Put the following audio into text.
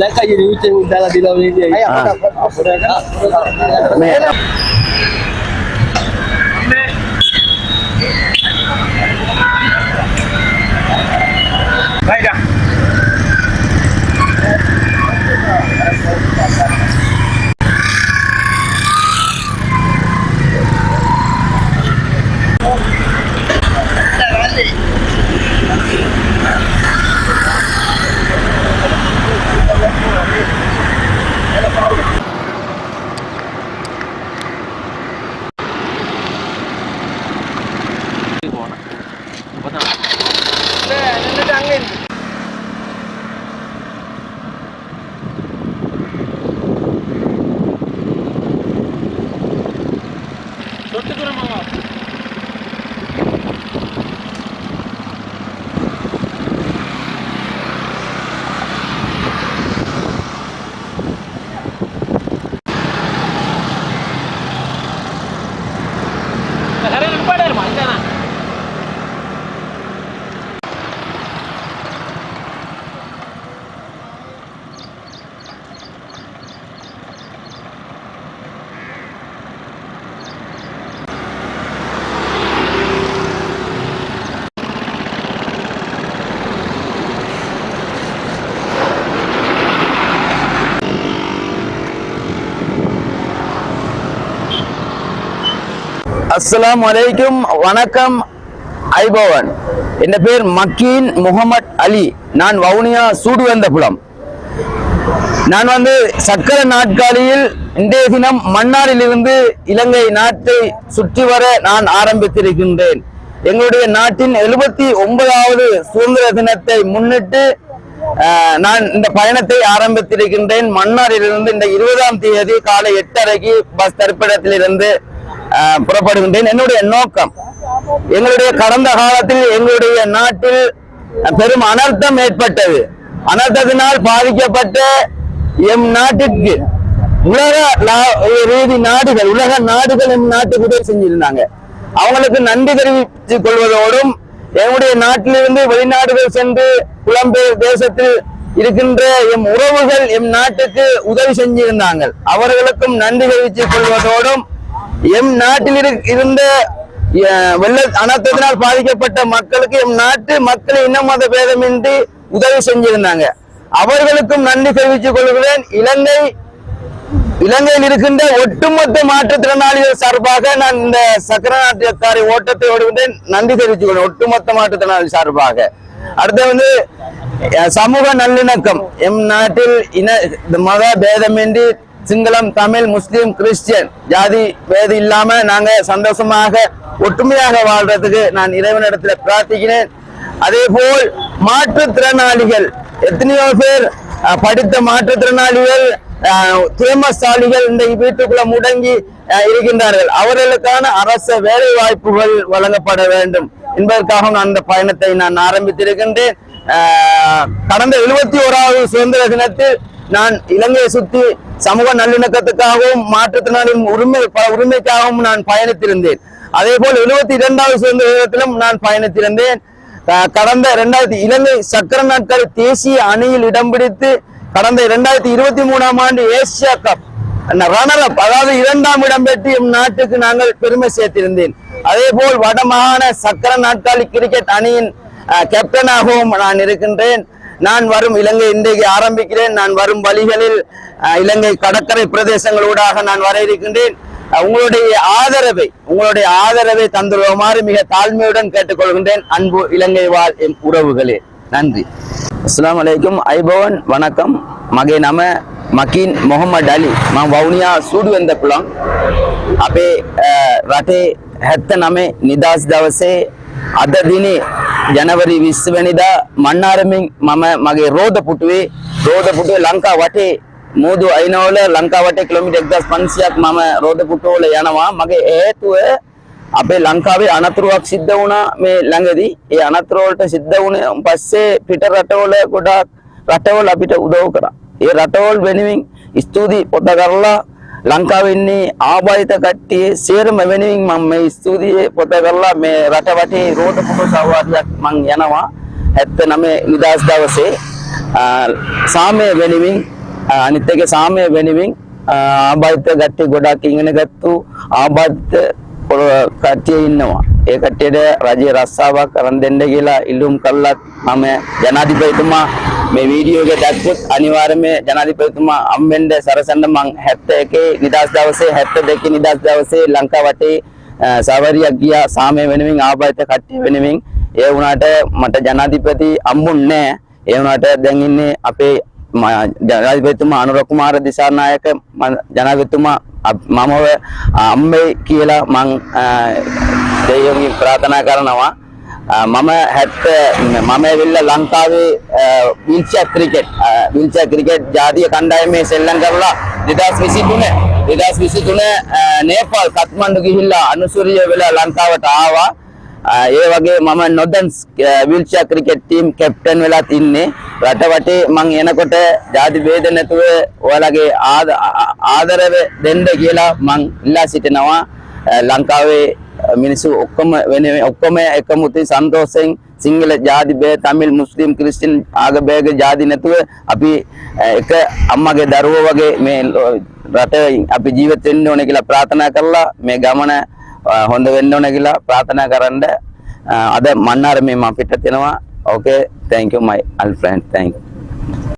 লেখা যদি উঠে দাদা দিলাম அஸ்லாம் வலைக்கும் வணக்கம் ஐபவன். என் பேர் மக்கீன் முகமது அலி. நான் வவுனியா சூடுவந்த புலம் நான் வந்து சக்கர நாட்காலியில் இன்றைய தினம் மன்னாரிலிருந்து இலங்கை நாட்டை சுற்றி வர நான் ஆரம்பித்திருக்கின்றேன். எங்களுடைய நாட்டின் எழுபத்தி ஒன்பதாவது சுதந்திர தினத்தை முன்னிட்டு நான் இந்த பயணத்தை ஆரம்பித்திருக்கின்றேன். மன்னாரிலிருந்து இந்த இருபதாம் தேதி காலை எட்டரைக்கு பஸ் தரிப்பிடத்திலிருந்து புறப்படுகின்றேன். என்னுடைய நோக்கம் எங்களுடைய கடந்த காலத்தில் எங்களுடைய நாட்டில் பெரும் அனர்த்தம் ஏற்பட்டது. அனர்த்தத்தினால் பாதிக்கப்பட்ட எம் நாட்டிற்கு உலக ரீதி நாடுகள் உலக நாடுகள் எம் நாட்டுக்கு உதவி செஞ்சிருந்தாங்க. அவங்களுக்கு நன்றி தெரிவித்துக் கொள்வதோடும் எங்களுடைய நாட்டிலிருந்து வெளிநாடுகள் சென்று புலம்பெயர் தேசத்தில் இருக்கின்ற எம் உறவுகள் எம் நாட்டுக்கு உதவி செஞ்சிருந்தாங்க. அவர்களுக்கும் நன்றி தெரிவித்துக் கொள்வதோடும் எம் நாட்டில் இருந்த வெள்ள அனர்த்தத்தினால் பாதிக்கப்பட்ட மக்களுக்கு எம் நாட்டு மக்கள் இன மத பேதமின்றி உதவி செஞ்சிருந்தாங்க. அவர்களுக்கும் நன்றி தெரிவித்துக் கொள்கிறேன். இலங்கை இலங்கையில் இருக்கின்ற ஒட்டுமொத்த மாற்றுத்திறனாளிகள் சார்பாக நான் இந்த சக்கர நாட்டியக்காரி ஓட்டத்தை ஓடுகின்றேன். நன்றி தெரிவித்துக் கொள்கிறேன் ஒட்டுமொத்த மாற்றுத்திறனாளி சார்பாக. அடுத்து வந்து சமூக நல்லிணக்கம். எம் நாட்டில் இன இந்த மத பேதமின்றி சிங்களம் தமிழ் முஸ்லீம் கிறிஸ்டியன் ஜாதி வேதி இல்லாம நாங்க சந்தோஷமாக ஒற்றுமையாக வாழ்றதுக்கு நான் இறைவனிடத்துல பிரார்த்திக்கிறேன். அதே போல் மாற்றுத்திறனாளிகள் எத்தனையோ பேர் படித்த மாற்றுத்திறனாளிகள் அஹ், திறமசாலிகள் இந்த வீட்டுக்குள்ள முடங்கி இருக்கின்றார்கள். அவர்களுக்கான அரச வேலை வாய்ப்புகள் வழங்கப்பட வேண்டும். என்பதற்காக நான் அந்த பயணத்தை நான் ஆரம்பித்திருக்கின்றேன். கடந்த எழுபத்தி ஓராவது சுதந்திர தினத்தில் நான் இலங்கையை சுற்றி சமூக நல்லிணக்கத்துக்காகவும் மாற்றுத்திறனாளியின் உரிமை உரிமைக்காகவும் நான் பயணித்திருந்தேன். அதே போல் எழுபத்தி இரண்டாவது சுதந்திர தினத்திலும் நான் பயணித்திருந்தேன். கடந்த இரண்டாயிரத்தி இலங்கை சக்கர நாட்கள் தேசிய அணியில் இடம் பிடித்து கடந்த இரண்டாயிரத்தி இருபத்தி மூணாம் ஆண்டு ஏசியா கப் ரனர் அப் அதாவது இரண்டாம் இடம் பெற்று எம் நாட்டுக்கு நாங்கள் பெருமை சேர்த்திருந்தேன். அதே போல் வடமாகாண சக்கர நாட்காலி கிரிக்கெட் அணியின் கேப்டனாகவும் நான் இருக்கின்றேன். நான் வரும் இலங்கை இன்றைக்கு ஆரம்பிக்கிறேன் நான் வரும் வழிகளில் அஹ், இலங்கை கடற்கரை பிரதேசங்களூடாக நான் வர இருக்கின்றேன் அஹ், உங்களுடைய ஆதரவை உங்களுடைய ஆதரவை தந்துள்ளமாறு மிக தாழ்மையுடன் கேட்டுக்கொள்கின்றேன் அன்பு இலங்கை வாழ் என் உறவுகளே நன்றி அஸ்ஸலாமு අලයිකුම් අයිබෝවන් වනකම් මගේ නම මකින් මොහොමඩ් අලි මම වවුනියා සූඩුවෙන්ද පුළන් අපේ අ, රටේ හැත්ත නමේ නිදස් දවසේ අද දිනේ ජනවරි විශ්වනිදා මන්නාරමින් මම මගේ රෝධ පුටුවේ රෝධ පුටුවේ ලංකා වටේ මූදු අයිනවල ලංකා වටේ කිලෝමීටර් 1500ක් මම රෝධ පුටුවල යනවා මගේ හේතුව අපේ ලංකාවේ අනතුරුවක් සිද්ධ වුණා මේ ළඟදී ඒ අනතුරු වලට සිද්ධ වුණේ පස්සේ පිට රටවල ගොඩාක් රටවල් අපිට උදව් කරා. ඒ රටවල් වෙනුවෙන් ස්තුති පොත කරලා ලංකාවේ ඉන්නේ ආබාධිත කට්ටිය සේරම වෙනුවෙන් මම මේ ස්තුතියේ පොත කරලා මේ රට වටේ රෝද පුටු සවාරියක් මං යනවා 79 නිදහස් දවසේ සාමය වෙනුවෙන් ආ, අනිත් එක සාමය වෙනුවෙන් ආ, ආබාධිත ගැට්ටි ගොඩක් ඉගෙන ගත්තු ආබාධිත පොර- කට්ටිය ඉන්නවා. ඒ කට්ටියට රජයේ රස්සාවක් කරන් දෙන්න කියලා ඉල්ලුම් කළත් මම ජනාධිපතිතුමා මේ වීඩියෝ එක දැක්කොත් අනිවාර්යයෙන්ම ජනාධිපතිතුමා අම්බෙන්ද සරසන්න මං 71 නිදහස් දවසේ 72 නිදහස් දවසේ ලංකා වටේ අ, සවාරියක් ගියා. සාමය වෙනුවෙන් ආබාධිත කට්ටිය වෙනුවෙන්. ඒ වුණාට මට ජනාධිපති හම්බුන්නේ නැහැ. ඒ වුණාට දැන් ඉන්නේ අපේ ම- ජනාධිපතිතුමා අනුර කුමාර දිසානායක. ම- ජනාධිපතිතුමා අප- මමව අම්මේ කියලා මං දෙයියන්ගෙන් ප්‍රාර්ථනා කරනවා. අ, මම 70 මම ඇවිල්ලා ලංකාවේ වීල්චර් ක්‍රිකට් වීල්චර් ක්‍රිකට් ජාතිය කණ්ඩායමේ සෙල්ලම් කරලා 2023 2023 අ, නේපාල් කත්මණ්ඩු ගිහිල්ලා අනුසූරිය වෙලා ලංකාවට ආවා. අ, ඒ වගේ මම නොදන්ස් විල්චර් ක්‍රිකට් ටීම් කැප්ටන් වෙලා තින්නේ. රට වටේ මං එනකොට ජාති ભેද නැතුව ඔයාලගේ ආද- ආ- ආදරව දෙන්න කියලා මං ඉල්ලා සිටිනවා. අ, ලංකාවේ මිනිස්සු ඔක්කොම වෙන ඔක්කොම එකමුතින් සන්තෝෂයෙන් සිංහල ජාති බේ තමිල් මුස්ලිම් ක්‍රිස්තියානි ආගමේක ජාති නැතුව අපි අ, එක අම්මගේ දරුවෝ වගේ මේ ලෝ- රට අපි ජීවත් වෙන්න ඕනේ කියලා ප්‍රාර්ථනා කරලා මේ ගමන අ, හොඳ වෙන්න ඕනේ කියලා ප්‍රාර්ථනා කරන්න අ, අද මන්නාරමේ මම පිටත් වෙනවා ඕකේ thank you my old friend. Thank you.